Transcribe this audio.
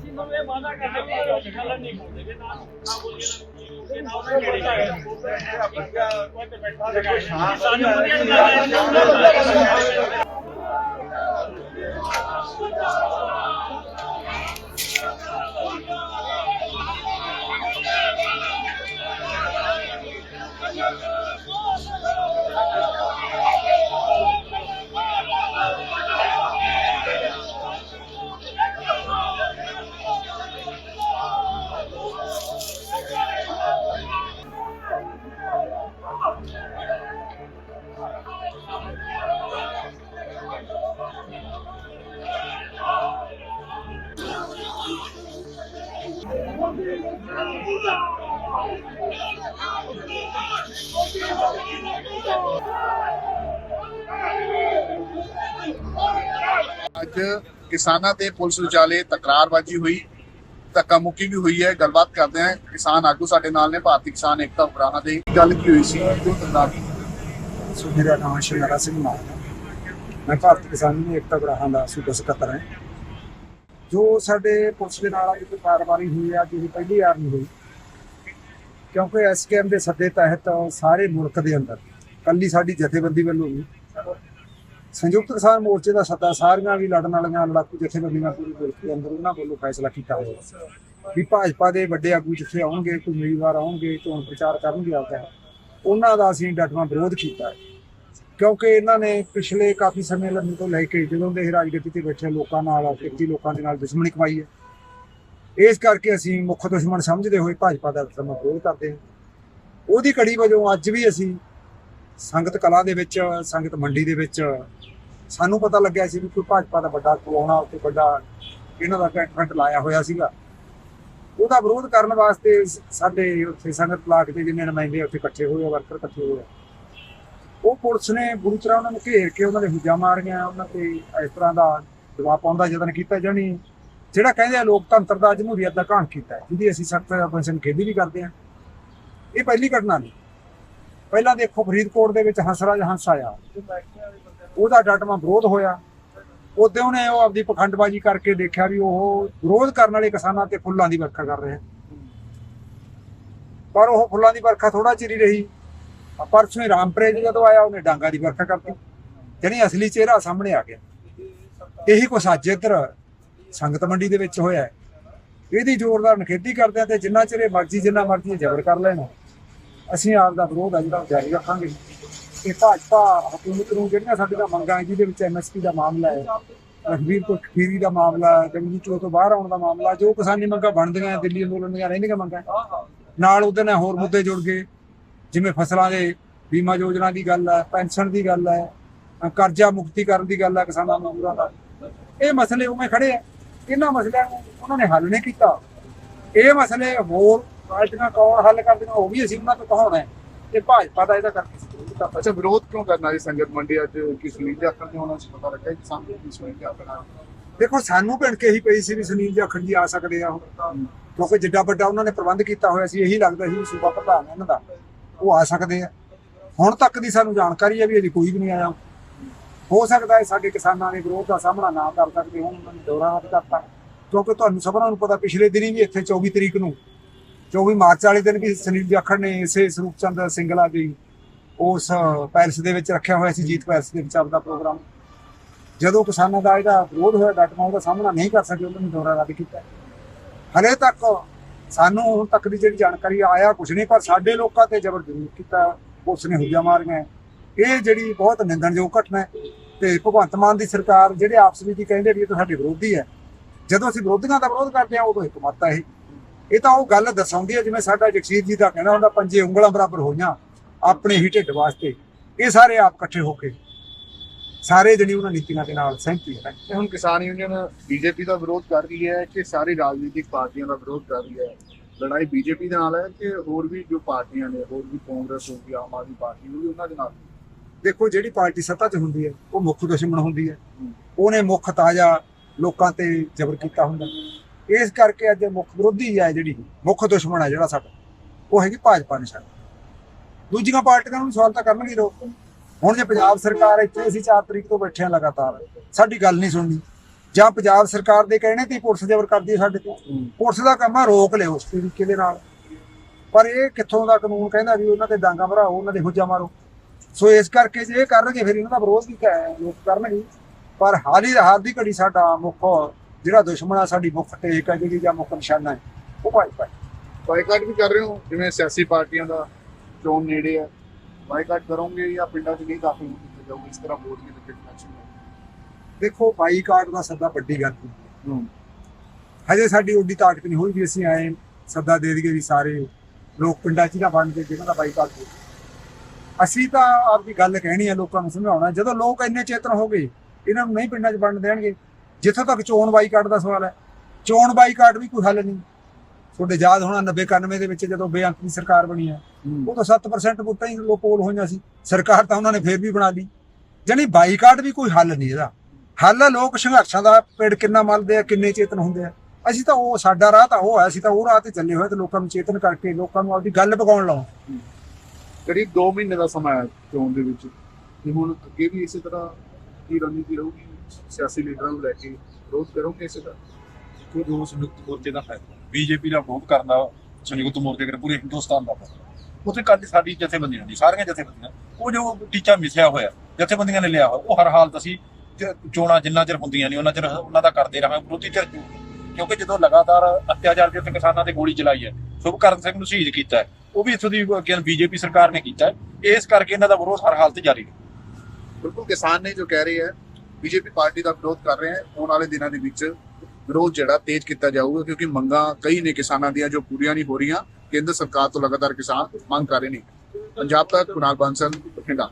ਅਸੀਂ ਤੁਹਾਨੂੰ ਇਹ ਵਾਅਦਾ ਕਰਦੇ ਕਿ ਅਸੀਂ ਖਲਨ ਨਹੀਂ ਕਰਦੇ ਕਿ ਨਾ ਨਾ ਬੋਲੀਏ ਨਾ ਉਹਨੇ ਕਿਹੜੀ ਹੈ? ਸਾਨੂੰ ਵਧੀਆ ਲੱਗਦਾ ਅੱਜ ਕਿਸਾਨਾਂ ਤੇ ਪੁਲਿਸ ਵਿਚਾਲੇ ਤਕਰਾਰਬਾਜੀ ਹੋਈ ਧੱਕਾ ਮੁੱਕੀ ਵੀ ਹੋਈ ਹੈ। ਗੱਲਬਾਤ ਕਰਦੇ ਹਾਂ। ਕਿਸਾਨ ਆਗੂ ਸਾਡੇ ਨਾਲ ਨੇ, ਭਾਰਤੀ ਕਿਸਾਨ ਏਕਤਾ ਉਪਰਾਣਾ ਦੇ। ਗੱਲ ਕੀ ਹੋਈ ਸੀ? ਜੋ ਤਕਰਾਰੀ ਸੋ ਮੇਰਾ ਨਾਮ ਸ਼ਿੰਗਾਰਾ ਸਿੰਘ ਮਾਨ ਹੈ। ਮੈਂ ਭਾਰਤੀ ਕਿਸਾਨ ਏਕਤਾ ਗ੍ਰਾਹਾਂ ਦਾ ਸੂਬਾ ਸਕੱਤਰ ਹਾਂ। ਜੋ ਸਾਡੇ ਪੁਲਿਸ ਦੇ ਨਾਲ ਅੱਜ ਕੋਈ ਕਾਰਵਾਈ ਹੋਈ ਹੈ ਜਿਹੀ ਪਹਿਲੀ ਵਾਰ ਨਹੀਂ ਹੋਈ। ਕਿਉਂਕਿ ਐਸਕੇਐਮ ਦੇ ਸੱਦੇ ਤਹਿਤ ਸਾਰੇ ਮੁਲਕ ਦੇ ਅੰਦਰ ਕੱਲੀ ਸਾਡੀ ਜਥੇਬੰਦੀ ਵੱਲੋਂ ਵੀ ਸੰਯੁਕਤ ਕਿਸਾਨ ਮੋਰਚੇ ਦਾ ਸੱਦਾ ਸਾਰੀਆਂ ਵੀ ਲੜਨ ਵਾਲੀਆਂ ਲੜਾਕੂ ਜਥੇਬੰਦੀਆਂ ਪੂਰੀ ਮੁਲਕ ਦੇ ਅੰਦਰ ਉਹਨਾਂ ਵੱਲੋਂ ਫੈਸਲਾ ਕੀਤਾ ਹੋਇਆ। ਵੀ ਭਾਜਪਾ ਦੇ ਵੱਡੇ ਆਗੂ ਜਿੱਥੇ ਆਉਣਗੇ, ਕੋਈ ਉਮੀਦਵਾਰ ਆਉਣਗੇ, ਚੋਣ ਪ੍ਰਚਾਰ ਕਰਨਗੇ ਆਪਦਾ। ਉਹਨਾਂ ਦਾ ਅਸੀਂ ਡਟਵਾਂ ਵਿਰੋਧ ਕੀਤਾ ਹੈ। ਕਿਉਂਕਿ ਇਹਨਾਂ ਨੇ ਪਿਛਲੇ ਕਾਫੀ ਸਮੇਂ ਲੰਮੇ ਤੋਂ ਲੈ ਕੇ ਜਦੋਂ ਦੇ ਰਾਜਨੀਤੀ ਤੇ ਬੈਠੇ ਲੋਕਾਂ ਨਾਲ ਖੇਤੀ ਲੋਕਾਂ ਦੇ ਨਾਲ ਦੁਸ਼ਮਣੀ ਕਮਾਈ ਹੈ। ਇਸ ਕਰਕੇ ਅਸੀਂ ਮੁੱਖ ਦੁਸ਼ਮਣ ਸਮਝਦੇ ਹੋਏ ਭਾਜਪਾ ਦਾ ਧਰਮ ਵਿਰੋਧ ਕਰਦੇ ਹਾਂ। ਉਹਦੀ ਕੜੀ ਵਜੋਂ ਅੱਜ ਵੀ ਅਸੀਂ ਸੰਗਤ ਕਲਾ ਦੇ ਵਿੱਚ, ਸੰਗਤ ਮੰਡੀ ਦੇ ਵਿੱਚ ਸਾਨੂੰ ਪਤਾ ਲੱਗਿਆ ਸੀ ਵੀ ਕੋਈ ਭਾਜਪਾ ਦਾ ਵੱਡਾ ਕੋਣਾ ਉੱਤੇ ਵੱਡਾ ਇਹਨਾਂ ਦਾ ਕੈਂਟਮੈਂਟ ਲਾਇਆ ਹੋਇਆ ਸੀਗਾ। ਉਹਦਾ ਵਿਰੋਧ ਕਰਨ ਵਾਸਤੇ ਸਾਡੇ ਉੱਥੇ ਸੰਗਤ ਬਲਾਕ ਦੇ ਜਿੰਨੇ ਨੁਮਾਇੰਦੇ ਉੱਥੇ ਇਕੱਠੇ ਹੋਏ ਵਰਕਰ ਇਕੱਠੇ ਹੋਏ ਆ। ਉਹ ਪੁਲਿਸ ਨੇ ਬੁਰੀ ਤਰ੍ਹਾਂ ਉਹਨਾਂ ਨੂੰ ਘੇਰ ਕੇ ਉਹਨਾਂ ਦੇ ਹੁਜਾ ਮਾਰੀਆਂ, ਉਹਨਾਂ ਤੇ ਇਸ ਤਰ੍ਹਾਂ ਦਾ ਦਬਾਅ ਪਾਉਣ ਦਾ ਯਤਨ ਕੀਤਾ ਜਾਣੀ ਜਿਹੜਾ ਕਹਿੰਦੇ ਆ ਲੋਕਤੰਤਰ ਦਾ ਜਮਹੂਰੀਅਤ ਦਾ ਘਾਣ ਕੀਤਾ ਜਿਹਦੀ ਅਸੀਂ ਸਖਤ ਆਪਰੇਸ਼ਨ ਖੇਦੀ ਵੀ ਕਰਦੇ ਹਾਂ। ਇਹ ਪਹਿਲੀ ਘਟਨਾ ਨਹੀਂ। ਪਹਿਲਾਂ ਦੇਖੋ ਫਰੀਦਕੋਟ ਦੇ ਵਿੱਚ ਹੰਸਰਾਜ ਹੰਸ ਆਇਆ। ਉਹਦਾ ਡਟਵਾ ਵਿਰੋਧ ਹੋਇਆ। ਉਹਦੇ ਉਹਨੇ ਉਹ ਆਪਦੀ ਪਖੰਡਬਾਜ਼ੀ ਕਰਕੇ ਦੇਖਿਆ ਵੀ ਉਹ ਵਿਰੋਧ ਕਰਨ ਵਾਲੇ ਕਿਸਾਨਾਂ ਤੇ ਫੁੱਲਾਂ ਦੀ ਵਰਖਾ ਕਰ ਰਿਹਾ ਪਰ ਉਹ ਫੁੱਲਾਂ ਦੀ ਵਰਖਾ ਥੋੜਾ ਚਿਰ ਹੀ ਰਹੀ। ਪਰਸੋਂ ਹੀ ਰਾਮਪੁਰੇ ਜਦੋਂ ਆਇਆ, ਉਹਨੇ ਡਾਂਗਾ ਦੀ ਵਰਖਾ ਕਰਤੀ। ਜਾਣੀ ਅਸਲੀ ਚਿਹਰਾ ਸਾਹਮਣੇ ਆ ਗਿਆ। ਇਹੀ ਕੁਛ ਅੱਜ ਇੱਧਰ ਸੰਗਤ ਮੰਡੀ ਦੇ ਵਿੱਚ ਹੋਇਆ ਇਹਦੀ ਜ਼ੋਰਦਾਰ ਨਖੇਦੀ ਕਰਦੇ ਆ ਤੇ ਜਿੰਨਾ ਚਿਰ ਮਰਜ਼ੀ, ਜਿੰਨਾ ਮਰਜ਼ੀ ਇਹ ਜ਼ਬਰ ਕਰ ਲੈਣ। ਅਸੀਂ ਆਪ ਦਾ ਵਿਰੋਧ ਆ ਜਿਹੜਾ ਉਹ ਜਾਰੀ ਰੱਖਾਂਗੇ। ਇਹ ਭਾਜਪਾ ਹਕੂਮਤ ਨੂੰ ਜਿਹੜੀਆਂ ਸਾਡੀਆਂ ਮੰਗਾਂ ਹੈ, ਜਿਹਦੇ ਵਿੱਚ ਐਮਐਸਪੀ ਦਾ ਮਾਮਲਾ ਹੈ ਰਘਵੀਰ ਕੋ ਖੀਰੀ ਦਾ ਮਾਮਲਾ ਹੈ ਜੰਗੀ ਚੋ ਤੋਂ ਬਾਹਰ ਆਉਣ ਦਾ ਮਾਮਲਾ ਜੋ ਕਿਸਾਨੀ ਮੰਗਾਂ ਬਣਦੀਆਂ, ਦਿੱਲੀ ਅੰਦੋਲਨ ਦੀਆਂ ਰਹਿੰਦੀਆਂ ਮੰਗਾਂ ਨਾਲ ਉਹਦੇ ਨਾਲ ਹੋਰ ਮੁੱਦੇ ਜੁੜ ਗਏ, ਜਿਵੇਂ ਫਸਲਾਂ ਦੇ ਬੀਮਾ ਯੋਜਨਾ ਦੀ ਗੱਲ ਹੈ, ਪੈਨਸ਼ਨ ਦੀ ਗੱਲ ਹੈ, ਕਰਜ਼ਾ ਮੁਕਤੀ ਕਰਨ ਦੀ ਗੱਲ ਹੈ ਕਿਸਾਨਾਂ ਮਜ਼ਦੂਰਾਂ ਦਾ ਇਹ ਮਸਲੇ ਉਵੇਂ ਖੜੇ ਆ। ਇਹਨਾਂ ਮਸਲਿਆਂ ਨੂੰ ਉਹਨਾਂ ਨੇ ਹੱਲ ਨਹੀਂ ਕੀਤਾ। ਇਹ ਮਸਲੇ ਹੋਰ ਪਾਰਟੀਆਂ ਕੌਣ ਹੱਲ ਕਰਦੀਆਂ ਉਹ ਵੀ ਅਸੀਂ ਉਹਨਾਂ ਤੋਂ ਕਹਾਉਣਾ ਹੈ ਤੇ ਭਾਜਪਾ ਦਾ ਇਹਦਾ ਕਰਕੇ ਵਿਰੋਧ ਅੱਛਾ ਵਿਰੋਧ ਕਿਉਂ ਕਰਨਾ ਜੀ? ਸੰਗਤ ਮੰਡੀ ਅੱਜ ਕਿਸ ਲਈ ਜਾਖਣ ਦੇ ਹੋਣਾ ਸੀ ਪਤਾ ਲੱਗਾ ਕਿ ਸਾਨੂੰ ਕਿਸ ਲਈ ਜਾਖਣਾ ਦੇਖੋ ਸਾਨੂੰ ਭਿਣ ਕੇ ਹੀ ਪਈ ਸੀ ਵੀ ਸੁਨੀਲ ਜਾਖੜ ਜੀ ਆ ਸਕਦੇ ਆ ਉਹ ਕਿਉਂਕਿ ਜਿੱਡਾ ਵੱਡਾ ਉਹਨਾਂ ਨੇ ਪ੍ਰਬੰਧ ਕੀਤਾ ਹੋਇਆ ਸੀ ਇਹੀ ਲੱਗਦਾ ਸੀ ਸੂਬਾ ਪ੍ਰਧਾਨ ਇਹਨਾਂ ਦਾ ਉਹ ਆ ਸਕਦੇ ਆ। ਹੁਣ ਤੱਕ ਦੀ ਸਾਨੂੰ ਜਾਣਕਾਰੀ ਹੈ ਵੀ ਅਜੇ ਕੋਈ ਵੀ ਨਹੀਂ ਆਇਆ। ਹੋ ਸਕਦਾ ਹੈ ਸਾਡੇ ਕਿਸਾਨਾਂ ਦੇ ਵਿਰੋਧ ਦਾ ਸਾਹਮਣਾ ਨਾ ਕਰ ਸਕਦੇ ਹੋਣ ਉਹਨਾਂ ਨੇ ਦੌਰਾ ਕਰਤਾ। ਕਿਉਂਕਿ ਤੁਹਾਨੂੰ ਸਭਨਾਂ ਨੂੰ ਪਤਾ ਪਿਛਲੇ ਦਿਨੀ ਵੀ ਇੱਥੇ 24 ਤਰੀਕ ਨੂੰ 24 ਮਾਰਚ ਵਾਲੇ ਦਿਨ ਵੀ ਸੁਨੀਲ ਜਾਖੜ ਨੇ ਇਸੇ ਸਰੂਪ ਚੰਦ ਸਿੰਗਲਾ ਦੀ ਉਸ ਪੈਲਸ ਦੇ ਵਿੱਚ ਰੱਖਿਆ ਹੋਇਆ ਸੀ, ਜੀਤ ਪੈਲਸ ਦੇ ਵਿੱਚ ਆਪਦਾ ਪ੍ਰੋਗਰਾਮ। ਜਦੋਂ ਕਿਸਾਨਾਂ ਦਾ ਇਹਦਾ ਵਿਰੋਧ ਹੋਇਆ ਡਟਮਾ ਉਹਦਾ ਸਾਹਮਣਾ ਨਹੀਂ ਕਰ ਸਕੇ, ਉਹਨਾਂ ਨੇ ਦੌਰਾ ਰੱਦ ਕੀਤਾ। ਹਲੇ ਤੱਕ ਸਾਨੂੰ ਹੁਣ ਤੱਕ ਦੀ ਜਿਹੜੀ ਜਾਣਕਾਰੀ ਆਇਆ ਕੁਝ ਨਹੀਂ, ਪਰ ਸਾਡੇ ਲੋਕਾਂ ਤੇ ਜ਼ਬਰ ਜ਼ਰੂਰ ਕੀਤਾ, ਪੁਲਿਸ ਨੇ ਹੁਜਾ ਮਾਰੀਆਂ। ਇਹ ਜਿਹੜੀ ਬਹੁਤ ਨਿੰਦਣਯੋਗ ਘਟਨਾ ਹੈ ਤੇ ਭਗਵੰਤ ਮਾਨ ਦੀ ਸਰਕਾਰ, ਜਿਹੜੇ ਆਪਸ ਵਿੱਚ ਹੀ ਕਹਿੰਦੇ ਵੀ ਇਹ ਤਾਂ ਸਾਡੇ ਵਿਰੋਧੀ ਹੈ, ਜਦੋਂ ਅਸੀਂ ਵਿਰੋਧੀਆਂ ਦਾ ਵਿਰੋਧ ਕਰਦੇ ਹਾਂ, ਉਦੋਂ ਹਕੂਮਤ ਹੈ ਇਹ। ਇਹ ਤਾਂ ਉਹ ਗੱਲ ਦਰਸਾਉਂਦੀ ਹੈ ਜਿਵੇਂ ਸਾਡਾ ਜਗਸੀਰ ਜੀ ਦਾ ਕਹਿਣਾ ਹੁੰਦਾ ਪੰਜੇ ਉਂਗਲਾਂ ਬਰਾਬਰ ਹੋਈਆਂ ਆਪਣੇ ਹੀ ਢਿੱਡ ਵਾਸਤੇ। ਇਹ ਸਾਰੇ ਆਪ ਇਕੱਠੇ ਹੋ ਕੇ ਸਾਰੇ ਜਣੀ ਉਹਨਾਂ ਨੀਤੀਆਂ ਦੇ ਨਾਲ ਸਹਿਮਤੀ ਹੈ ਤੇ ਹੁਣ ਕਿਸਾਨ ਯੂਨੀਅਨ ਬੀਜੇਪੀ ਦਾ ਵਿਰੋਧ ਕਰ ਰਹੀ ਹੈ ਕਿ ਸਾਰੀ ਰਾਜਨੀਤਿਕ ਪਾਰਟੀਆਂ ਦਾ ਵਿਰੋਧ ਕਰ ਰਹੀ ਹੈ? ਲੜਾਈ ਬੀਜੇਪੀ ਦੇ ਨਾਲ ਹੈ ਕਿ ਹੋਰ ਵੀ ਜੋ ਪਾਰਟੀਆਂ ਨੇ ਹੋਰ ਵੀ ਕਾਂਗਰਸ ਹੋ ਗਈ ਆਮ ਆਦਮੀ ਪਾਰਟੀ ਹੋ ਗਈ ਉਹਨਾਂ ਦੇ ਨਾਲ? ਦੇਖੋ ਜਿਹੜੀ ਪਾਰਟੀ ਸੱਤਾ 'ਚ ਹੁੰਦੀ ਹੈ ਉਹ ਮੁੱਖ ਦੁਸ਼ਮਣ ਹੁੰਦੀ ਹੈ। ਉਹਨੇ ਮੁੱਖ ਤਾਜ਼ਾ ਲੋਕਾਂ ਤੇ ਜ਼ਬਰ ਕੀਤਾ ਹੁੰਦਾ। ਇਸ ਕਰਕੇ ਅੱਜ ਮੁੱਖ ਵਿਰੋਧੀ ਹੈ ਜਿਹੜੀ ਮੁੱਖ ਦੁਸ਼ਮਣ ਹੈ ਜਿਹੜਾ ਸਾਡਾ, ਉਹ ਹੈਗੀ ਭਾਜਪਾ ਨੇ ਸਾਡਾ। ਦੂਜੀਆਂ ਪਾਰਟੀਆਂ ਨੂੰ ਸਵਾਲ ਤਾਂ ਕਰਨਗੇ ਲੋਕ ਹੁਣ ਜੇ ਪੰਜਾਬ ਸਰਕਾਰ ਇੱਥੇ ਅਸੀਂ 4 ਤਰੀਕ ਤੋਂ ਬੈਠੇ ਹਾਂ ਲਗਾਤਾਰ, ਸਾਡੀ ਗੱਲ ਨਹੀਂ ਸੁਣਨੀ। ਜਾਂ ਪੰਜਾਬ ਸਰਕਾਰ ਦੇ ਕਹਿਣੇ ਤੇ ਪੁਲਿਸ ਜ਼ਬਰ ਕਰਦੀ ਹੈ ਸਾਡੇ ਤੇ। ਪੁਲਿਸ ਦਾ ਕੰਮ ਆ ਰੋਕ ਲਿਓ ਉਸ ਤਰੀਕੇ ਦੇ ਨਾਲ। ਪਰ ਇਹ ਕਿੱਥੋਂ ਦਾ ਕਾਨੂੰਨ ਕਹਿੰਦਾ ਵੀ ਉਹਨਾਂ ਤੇ ਡਾਂਗਾ ਭਰਾਓ, ਉਹਨਾਂ ਦੇ ਹੁਜਾ ਮਾਰੋ। ਸੋ ਇਸ ਕਰਕੇ ਜੇ ਇਹ ਕਰਨਗੇ, ਫਿਰ ਇਹਨਾਂ ਦਾ ਵਿਰੋਧ ਵੀ ਲੋਕ ਕਰਨਗੇ। ਪਰ ਹਾਲ ਹੀ ਹਾਲ ਦੀ ਘੜੀ ਸਾਡਾ ਮੁੱਖ ਜਿਹੜਾ ਦੁਸ਼ਮਣ ਆ ਸਾਡੀ ਮੁੱਖ ਟੇਕ ਹੈ ਜਿਹੜੀ ਜਾਂ ਮੁੱਖ ਨਿਸ਼ਾਨਾ ਹੈ ਉਹ ਭਾਈ ਭਾਈ ਬਾਈਕਾਟ ਵੀ ਕਰ ਰਹੇ ਹੋ? ਜਿਵੇਂ ਸਿਆਸੀ ਪਾਰਟੀਆਂ ਦਾ ਚੋਣ ਨੇੜੇ ਹੈ ਬਾਈਕਾਟ ਕਰੋਗੇ ਜਾਂ ਪਿੰਡਾਂ 'ਚ ਨਹੀਂ ਦਾਖਲ ਕੀਤੇ ਜਾਓਗੇ ਇਸ ਤਰ੍ਹਾਂ ਵੋਟ ਦੀ ਟਿਕਟ ਐਕਸ਼ਨ ਦੇਖੋ ਬਾਈਕਾਟ ਦਾ ਸੱਦਾ ਵੱਡੀ ਗੱਲ ਨਹੀਂ ਹਜੇ ਸਾਡੀ ਓਡੀ ਤਾਕਤ ਨਹੀਂ ਹੋਈ ਵੀ ਅਸੀਂ ਆਏ ਸੱਦਾ ਦੇ ਦਈਏ ਵੀ ਸਾਰੇ ਲੋਕ ਪਿੰਡਾਂ 'ਚ ਹੀ ਨਾ ਬਣ ਕੇ ਜਿਹਨਾਂ ਦਾ ਬਾਈਕਾਟ ਹੋ ਅਸੀਂ ਤਾਂ ਆਪਦੀ ਗੱਲ ਕਹਿਣੀ ਹੈ ਲੋਕਾਂ ਨੂੰ ਸਮਝਾਉਣਾ ਜਦੋਂ ਲੋਕ ਇੰਨੇ ਚੇਤਨ ਹੋ ਗਏ ਇਹਨਾਂ ਨੂੰ ਨਹੀਂ ਪਿੰਡਾਂ 'ਚ ਵੰਡ ਦੇਣਗੇ ਜਿੱਥੋਂ ਤੱਕ ਚੋਣ ਬਾਈਕਾਟ ਦਾ ਸਵਾਲ ਹੈ ਚੋਣ ਬਾਈਕਾਟ ਵੀ ਕੋਈ ਹੱਲ ਨਹੀਂ। ਤੁਹਾਡੇ ਯਾਦ ਹੋਣਾ 90 91 ਦੇ ਵਿੱਚ ਜਦੋਂ ਬੇਅੰਤ ਦੀ ਸਰਕਾਰ ਬਣੀ ਹੈ ਉਹ ਤਾਂ 7% ਵੋਟਾਂ ਹੀ ਲੋ ਪੋਲ ਹੋਈਆਂ ਸੀ। ਸਰਕਾਰ ਤਾਂ ਉਹਨਾਂ ਨੇ ਫੇਰ ਵੀ ਬਣਾ ਲਈ। ਜਾਣੀ ਬਾਈਕਾਟ ਵੀ ਕੋਈ ਹੱਲ ਨਹੀਂ ਇਹਦਾ। ਹੱਲ ਲੋਕ ਸੰਘਰਸ਼ਾਂ ਦਾ ਪੇੜ ਕਿੰਨਾ ਮਲਦੇ ਆ ਕਿੰਨੇ ਚੇਤਨ ਹੁੰਦੇ ਆ। ਅਸੀਂ ਤਾਂ ਉਹ ਸਾਡਾ ਰਾਹ ਤਾਂ ਉਹ ਹੈ ਅਸੀਂ ਤਾਂ ਉਹ ਰਾਹ ਤੇ ਚੱਲੇ ਹੋਏ ਤੇ ਲੋਕਾਂ ਨੂੰ ਚੇਤਨ ਕਰਕੇ ਲੋਕਾਂ ਨੂੰ ਆਪਦੀ ਗੱਲ ਪਕਾਉਣ ਲਾਉਂ ਕਰੀਬ 2 ਮਹੀਨੇ ਦਾ ਸਮਾਂ ਹੈ ਚੋਣ ਦੇ ਵਿੱਚ ਤੇ ਹੁਣ ਅੱਗੇ ਵੀ ਇਸੇ ਤਰ੍ਹਾਂ ਦੀ ਰਣਨੀਤੀ ਰਹੂਗੀ? ਸਿਆਸੀ ਲੀਡਰਾਂ ਨੂੰ ਲੈ ਕੇ ਵਿਰੋਧ ਕਰੋਗੇ ਇਸੇ ਤਰ੍ਹਾਂ ਕੋਈ ਜੋ ਸੰਯੁਕਤ ਮੋਰਚੇ ਦਾ ਫਾਇਦਾ ਬੀਜੇਪੀ ਦਾ ਵਿਰੋਧ ਕਰਦਾ ਸੰਯੁਕਤ ਮੋਰਚੇ ਕਰ ਪੂਰੇ ਹਿੰਦੁਸਤਾਨ ਦਾ ਉੱਥੇ ਕੱਲ ਸਾਡੀ ਜਥੇਬੰਦੀਆਂ ਦੀ ਸਾਰੀਆਂ ਜਥੇਬੰਦੀਆਂ ਉਹ ਜੋ ਟੀਚਾ ਮਿਸਿਆ ਹੋਇਆ ਜਥੇਬੰਦੀਆਂ ਨੇ ਲਿਆ ਹੋਇਆ ਉਹ ਹਰ ਹਾਲਤ ਅਸੀਂ ਚੋਣਾਂ ਜਿੰਨਾ ਚਿਰ ਹੁੰਦੀਆਂ ਨਹੀਂ ਉਹਨਾਂ ਚਿਰ ਉਹਨਾਂ ਦਾ ਕਰਦੇ ਰਹਾਂਗੇ ਵਿਰੋਧੀ ਧਿਰ ਕਿਉਂਕਿ ਜਦੋਂ ਲਗਾਤਾਰ ਅਤਿਆਚਾਰ ਜਿੱਥੇ ਕਿਸਾਨਾਂ ਤੇ ਗੋਲੀ ਚਲਾਈ ਹੈ ਸੁਭਕਰਨ ਸਿੰਘ ਨੂੰ ਸ਼ਹੀਦ ਕੀਤਾ ਉਹ ਵੀ ਇੱਥੋਂ ਦੀ ਬੀਜੇਪੀ ਸਰਕਾਰ ਨੇ ਕੀਤਾ ਇਸ ਕਰਕੇ ਇਹਨਾਂ ਦਾ ਵਿਰੋਧ ਹਰ ਹਾਲਤ ਜਾਰੀ ਹੈ। ਬਿਲਕੁਲ ਕਿਸਾਨ ਨੇ ਜੋ ਕਹਿ ਰਹੇ ਹੈ ਬੀਜੇਪੀ ਪਾਰਟੀ ਦਾ ਵਿਰੋਧ ਕਰ ਰਹੇ ਹੈ। ਆਉਣ ਵਾਲੇ ਦਿਨਾਂ ਦੇ ਵਿੱਚ ਵਿਰੋਧ ਜਿਹੜਾ ਤੇਜ਼ ਕੀਤਾ ਜਾਊਗਾ, ਕਿਉਂਕਿ ਮੰਗਾਂ ਕਈ ਨੇ ਕਿਸਾਨਾਂ ਦੀਆਂ ਜੋ ਪੂਰੀਆਂ ਨਹੀਂ ਹੋ ਰਹੀਆਂ। ਕੇਂਦਰ ਸਰਕਾਰ ਤੋਂ ਲਗਾਤਾਰ ਕਿਸਾਨ ਮੰਗ ਕਰ ਰਹੇ ਨੇ। ਪੰਜਾਬ ਤੱਕ ਕੁਨਾਲ ਬਾਂਸਲ, ਬਠਿੰਡਾ।